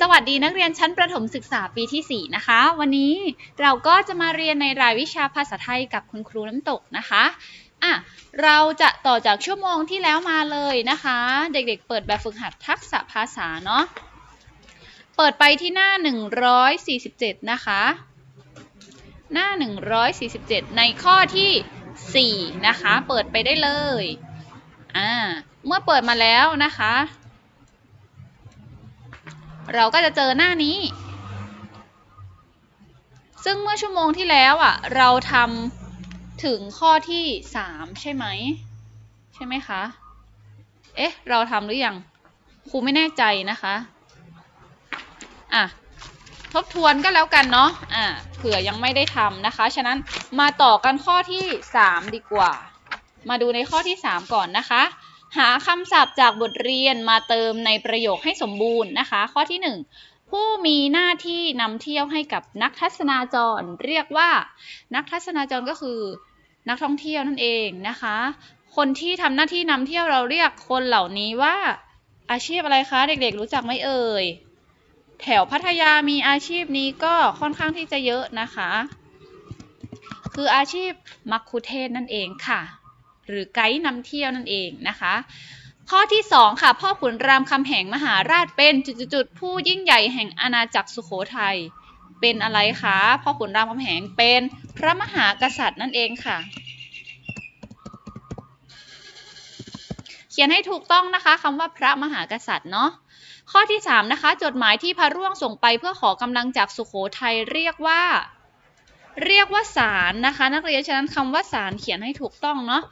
สวัสดีนักเรียนชั้นประถมศึกษาปีที่ 4 นะคะ วันนี้เราก็จะมาเรียนในรายวิชาภาษาไทยกับคุณครูน้ำตกนะคะอะเราจะต่อจากชั่วโมงที่แล้วมาเลยนะคะ เด็กๆ เปิดแบบฝึกหัดทักษะภาษาเนาะเปิดไปที่หน้า 147 นะคะ หน้า 147 ในข้อที่ 4 นะคะ เปิดไปได้เลยอ่าเมื่อเปิดมาแล้วนะคะ เราก็จะเจอหน้านี้ ซึ่งเมื่อชั่วโมงที่แล้วอะ เราทำถึงข้อที่ 3 ใช่ไหม ใช่ไหมคะ เอ๊ะ เราทำหรือยังครูไม่แน่ใจนะคะ อะ ทบทวนก็แล้วกันเนาะ อะ เผื่อยังไม่ได้ทำนะคะ ฉะนั้นมาต่อกันข้อที่ 3 ดีกว่า มาดูในข้อที่ 3 ก่อนนะคะ หาคำศัพท์จากบทเรียนมาเติมในประโยคให้สมบูรณ์นะคะ ข้อที่ 1 ผู้มีหน้าที่นำเที่ยวให้กับนักทัศนาจร เรียกว่า นักทัศนาจรก็คือ นักท่องเที่ยวนั่นเองนะคะ คนที่ทำหน้าที่นำเที่ยวเราเรียกคนเหล่านี้ว่า อาชีพอะไรคะ เด็กๆ รู้จักไหมเอ่ย แถวพัทยามีอาชีพนี้ก็ค่อนข้างที่จะเยอะนะคะ คืออาชีพมักคุเทศนั่นเองค่ะ หรือไกด์นำเที่ยวนั่นเองนะคะ ข้อที่ 2 ค่ะ พ่อขุนรามคำแหงมหาราชเป็นจุดๆผู้ยิ่งใหญ่แห่งอาณาจักรสุโขทัยเป็นอะไรคะพ่อขุนรามคำแหงเป็นพระมหากษัตริย์นั่นเองค่ะ เขียนให้ถูกต้องนะคะคำว่าพระมหากษัตริย์เนาะข้อที่ 3 นะคะ จดหมายที่พระร่วงส่งไปเพื่อขอกำลังจากสุโขทัยเรียกว่า เรียกว่าสารนะคะ นักเรียนฉะนั้นคำว่าสารเขียนให้ถูกต้องเนาะ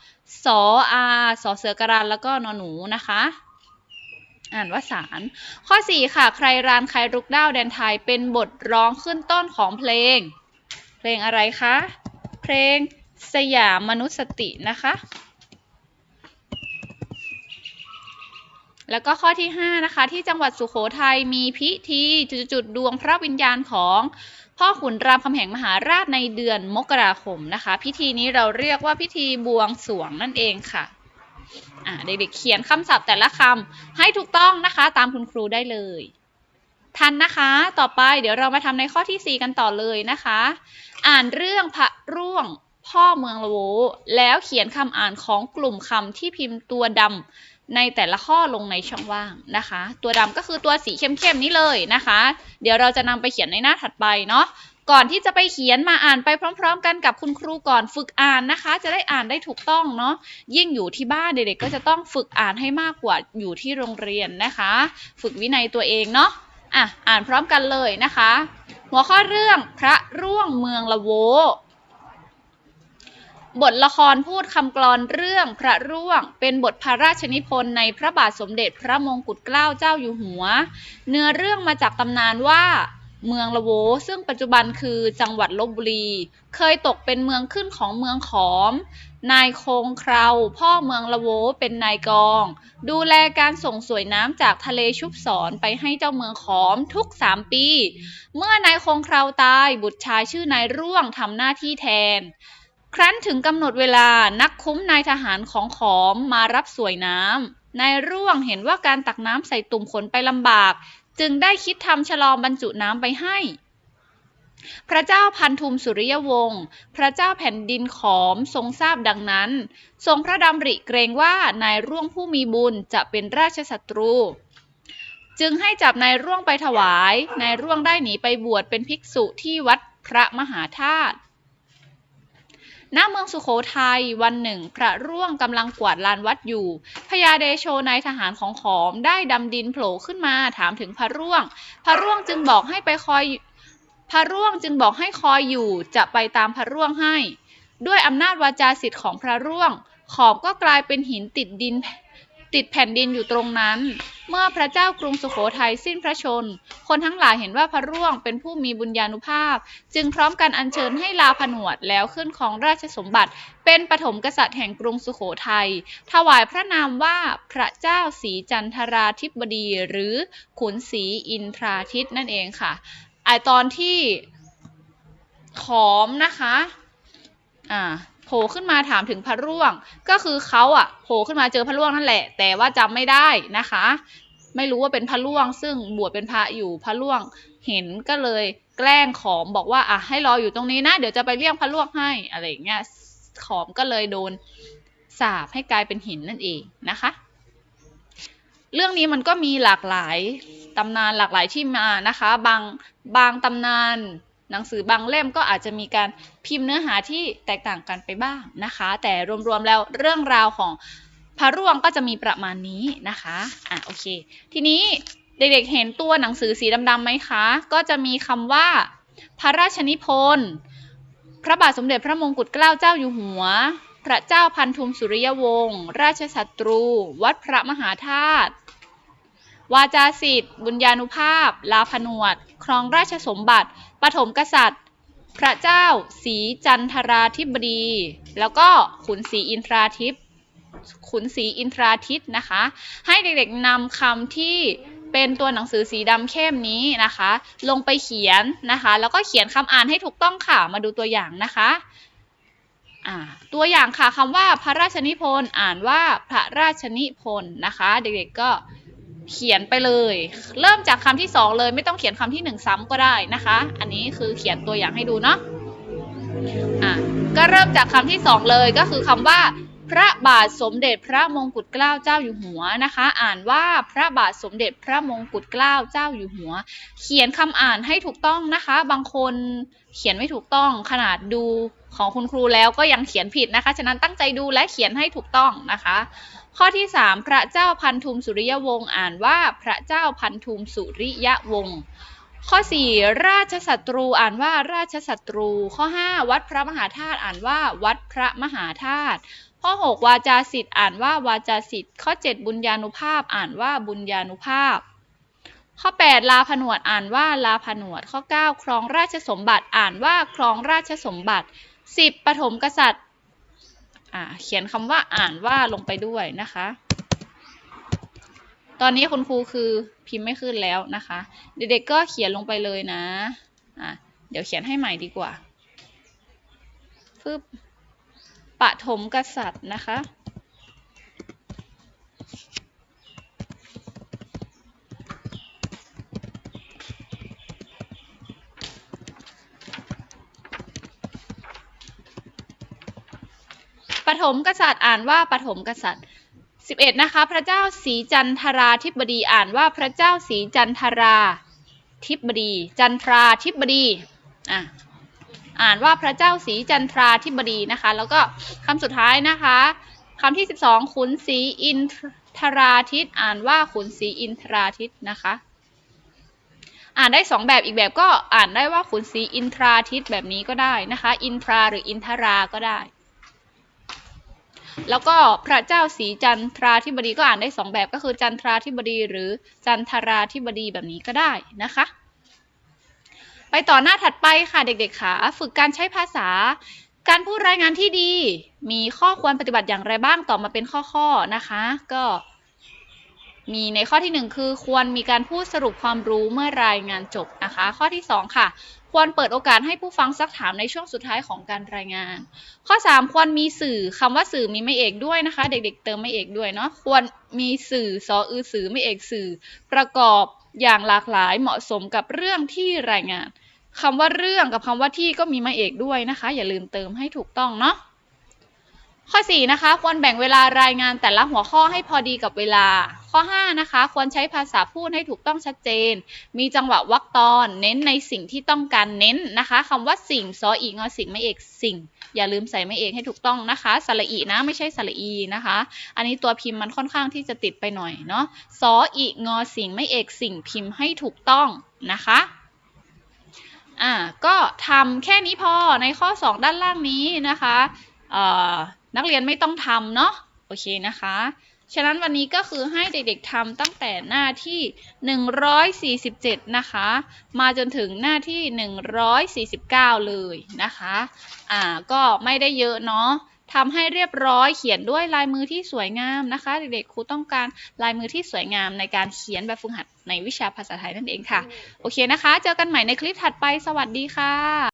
สออาสอเสือกรานแล้วก็นอหนูนะคะอ่านว่าสารข้อ 4 ค่ะ ใครรานใครรุกด้าวแดนไทยเป็นบทร้องขึ้นต้นของเพลง เพลงอะไรคะ เพลงสยามมนุษสตินะคะ แล้วก็ข้อที่ 5 นะคะ ที่จังหวัดสุโขทัยมีพิธีจุดๆดวงพระวิญญาณของ พ่อขุนรามคำแหงมหาราชในเดือนมกราคมนะคะ พิธีนี้เราเรียกว่าพิธีบวงสรวงนั่นเองค่ะเด็กๆเขียนคำศัพท์แต่ละคำให้ถูกต้องนะคะ ตามคุณครูได้เลย ทันนะคะ ต่อไปเดี๋ยวเรามาทำในข้อที่ 4 กันต่อเลยนะคะ อ่านเรื่องพระร่วงพ่อเมืองละโวแล้วเขียนคำอ่านของกลุ่มคำที่พิมพ์ตัวดำ ในแต่ละข้อลงในช่องว่างนะคะ ตัวดำก็คือตัวสีเข้มๆนี้เลยนะคะ เดี๋ยวเราจะนำไปเขียนในหน้าถัดไปเนาะก่อนที่จะไปเขียนมาอ่านไปพร้อม ๆ กันกับคุณครูก่อนฝึกอ่านนะคะ จะได้อ่านได้ถูกต้องเนาะยิ่งอยู่ที่บ้านเด็กๆก็จะต้องฝึกอ่านให้มากกว่าอยู่ที่โรงเรียนนะคะ ฝึกวินัยตัวเองเนาะอะอ่านพร้อมกันเลยนะคะ หัวข้อเรื่องพระร่วงเมืองละโว บทละครพูดคำกลอนเรื่องพระร่วง เป็นบทพระราชนิพนธ์ในพระบาทสมเด็จพระมงกุฎเกล้าเจ้าอยู่หัว เนื้อเรื่องมาจากตำนานว่า เมืองละโว ซึ่งปัจจุบันคือจังหวัดลบบุรี เคยตกเป็นเมืองขึ้นของเมืองขอม นายคงคราวพ่อเมืองละโวเป็นนายกอง ดูแลการส่งสวยน้ำจากทะเลชุบสอนไปให้เจ้าเมืองขอมทุกสามปี เมื่อนายคงคราวตายบุตรชายชื่อนายร่วงทำหน้าที่แทน ครั้นถึงกำหนดเวลานักคุ้มนายทหารของขอมมารับสวยน้ำนายร่วงเห็นว่าการตักน้ำใส่ตุ่มขนไปลำบาก จึงได้คิดทำฉลอมบรรจุน้ำไปให้ พระเจ้าพันธุมสุริยวงศ์พระเจ้าแผ่นดินขอมทรงทราบดังนั้น ทรงพระดำริเกรงว่านายร่วงผู้มีบุญจะเป็นราชศัตรู จึงให้จับนายร่วงไปถวาย นายร่วงได้หนีไปบวชเป็นภิกษุที่วัดพระมหาธาตุ ณเมืองสุโขทัยวันหนึ่ง พระร่วงกำลังกวาดลานวัดอยู่พญาเดโชนายทหารของขอมได้ดำดินโผล่ขึ้นมาถามถึงพระร่วง พระร่วงจึงบอกให้ไปคอยพระร่วงจึงบอกให้คอยอยู่จะไปตามพระร่วงให้ ด้วยอำนาจวาจาสิทธิ์ของพระร่วง ขอมก็กลายเป็นหินติดดิน ติดแผ่นดินอยู่ตรงนั้น เมื่อพระเจ้ากรุงสุโขทัยสิ้นพระชน คนทั้งหลายเห็นว่าพระร่วงเป็นผู้มีบุญญาณุภาพ จึงพร้อมกันอัญเชิญให้ลาผนวดแล้วขึ้นของราชสมบัติ เป็นปฐมกษัตริย์แห่งกรุงสุโขทัย ถวายพระนามว่าพระเจ้าศรีจันทราธิบดี หรือขุนศรีอินทราทิตนั่นเองค่ะไอตอนที่ขอมนะคะ อ่า โผล่ขึ้นมาถามถึงพระร่วง ก็คือเขาอะโผล่ขึ้นมาเจอพระร่วงนั่นแหละ แต่ว่าจำไม่ได้นะคะ ไม่รู้ว่าเป็นพระล่วง ซึ่งบวชเป็นพระอยู่พระล่วง เห็นก็เลยแกล้งขอมบอกว่าอะให้รออยู่ตรงนี้นะ เดี๋ยวจะไปเรียกพระล่วงให้อะไรอย่างเงี้ยขอมก็เลยโดนสาปให้กลายเป็นหินนั่นเองนะคะ เรื่องนี้มันก็มีหลากหลายตำนานหลากหลายที่มานะคะ บางบางตำนาน หนังสือบางเล่มก็อาจจะมีการพิมพ์เนื้อหาที่แตกต่างกันไปบ้างนะคะ แต่รวมๆแล้วเรื่องราวของพระร่วงก็จะมีประมาณนี้นะคะอะโอเค ทีนี้เด็กๆเห็นตัวหนังสือสีดำๆไหมคะ ก็จะมีคำว่า พระราชนิพนธ์พระบาทสมเด็จพระมงกุฎเกล้าเจ้าอยู่หัว พระเจ้าพันธุมสุริยวงศ์ราชสัตรู วัดพระมหาธาตุวาจาสิทธิ์ บุญญานุภาพ ลาผนวด ครองราชสมบัติ ปฐมกษัตริย์ พระเจ้าศรีจันทราธิบดี แล้วก็ขุนศรีอินทราทิพย์ขุนศรีอินทราทิตนะคะ ให้เด็กๆนำคำที่เป็นตัวหนังสือสีดำเข้มนี้นะคะ ลงไปเขียนนะคะ แล้วก็เขียนคำอ่านให้ถูกต้องค่ะ มาดูตัวอย่างนะคะตัวอย่างค่ะคำว่าพระราชนิพนธ์อ่านว่าพระราชนิพนธ์นะคะ เด็กๆก็ เขียนไปเลย เริ่มจากคำที่สองเลย ไม่ต้องเขียนคำที่หนึ่งซ้ำก็ได้นะคะ อันนี้คือเขียนตัวอย่างให้ดูเนาะอะก็เริ่มจากคำที่สองเลยก็คือคำว่า พระบาทสมเด็จพระมงกุฎเกล้าเจ้าอยู่หัวนะคะ อ่านว่าพระบาทสมเด็จพระมงกุฎเกล้าเจ้าอยู่หัว เขียนคำอ่านให้ถูกต้องนะคะ บางคนเขียนไม่ถูกต้องขนาดดูของคุณครูแล้วก็ยังเขียนผิดนะคะ ฉะนั้นตั้งใจดูและเขียนให้ถูกต้องนะคะ ข้อที่ 3 พระเจ้าพันธุมสุริยวงศ์อ่านว่าพระเจ้าพันธุมสุริยวงศ์ข้อ 4 ราชสัตรูอ่านว่าราชสัตรู ข้อ 5 วัดพระมหาธาตุอ่านว่าวัดพระมหาธาตุข้อ 6 วาจาสิทธิ์อ่านว่าวาจาสิทธิ์ข้อ 7 บุญญานุภาพอ่านว่าบุญญานุภาพ ข้อ 8 ลาผนวดอ่านว่าลาผนวดข้อ 9 ครองราชสมบัติอ่านว่าครองราชสมบัติ 10ปฐมกษัตริย์ อ่าเขียนคำว่าอ่านว่าลงไปด้วยนะคะ ตอนนี้คุณครูคือพิมพ์ไม่ขึ้นแล้วนะคะ เด็กๆก็เขียนลงไปเลยนะอะเดี๋ยวเขียนให้ใหม่ดีกว่าปึ๊บปฐมกษัตริย์นะคะ ปฐมกษัตริย์อ่านว่าปฐมกษัตริย์ 11 นะคะ พระเจ้าศรีจันทราธิบดีอ่านว่าพระเจ้าศรีจันทราธิบดี จันทราธิบดีอะอ่านว่าพระเจ้าศรีจันทราธิบดีนะคะ แล้วก็คำสุดท้ายนะคะคำที่ 12 ขุนศรีอินทราทิต อ่านว่าขุนศรีอินทราทิตนะคะ อ่านได้สองแบบอีกแบบก็อ่านได้ว่าขุนศรีอินทราทิตแบบนี้ก็ได้นะคะ อินทราหรืออินทราก็ได้ แล้วก็พระเจ้าศรีจันทราธิบดีก็อ่านได้สองแบบก็คือจันทราธิบดีหรือจันทราธิบดีแบบนี้ก็ได้นะคะ ไปต่อหน้าถัดไปค่ะเด็กๆค่ะฝึกการใช้ภาษา การพูดรายงานที่ดี มีข้อควรปฏิบัติอย่างไรบ้างต่อมาเป็นข้อๆนะคะ ก็ มีในข้อที่หนึ่งคือควรมีการพูดสรุปความรู้เมื่อรายงานจบนะคะ ข้อที่สองค่ะ ควรเปิดโอกาสให้ผู้ฟังซักถามในช่วงสุดท้ายของการรายงาน ข้อ 3 ควรมีสื่อคำว่าสื่อมีไม่เอกด้วยนะคะ เด็กๆ เติมไม่เอกด้วยเนาะควรมีสื่อสออือสื่อไม่เอกสื่อ ประกอบอย่างหลากหลายเหมาะสมกับเรื่องที่รายงานคำว่าเรื่องกับคำว่าที่ก็มีมาเอกด้วยนะคะ อย่าลืมเติมให้ถูกต้องเนาะ ข้อ 4 นะคะ ควรแบ่งเวลารายงานแต่ละหัวข้อให้พอดีกับเวลา ข้อ 5 นะคะ ควรใช้ภาษาพูดให้ถูกต้องชัดเจน มีจังหวะวรรคตอน เน้นในสิ่งที่ต้องการเน้นนะคะคำว่าสิ่งซออีงอสิ่งไม่เอกสิ่ง อย่าลืมใส่ไม่เอกให้ถูกต้องนะคะสระอีนะไม่ใช่สระอีนะคะ อันนี้ตัวพิมพ์มันค่อนข้างที่จะติดไปหน่อยเนาะซออีงอสิ่งไม่เอกสิ่งพิมพ์ให้ถูกต้องนะคะอ่าก็ทำแค่นี้พอในข้อ 2 ด้านล่างนี้นะคะเอ่อ นักเรียนไม่ต้องทำเนาะโอเคนะคะ ฉะนั้นวันนี้ก็คือให้เด็กๆทำตั้งแต่หน้าที่ 147 นะคะ มาจนถึงหน้าที่ 149 เลยนะคะอ่าก็ไม่ได้เยอะเนาะทำให้เรียบร้อยเขียนด้วยลายมือที่สวยงามนะคะ เด็กๆครูต้องการลายมือที่สวยงามในการเขียนแบบฝึกหัดในวิชาภาษาไทยนั่นเองค่ะ โอเคนะคะ เจอกันใหม่ในคลิปถัดไปสวัสดีค่ะ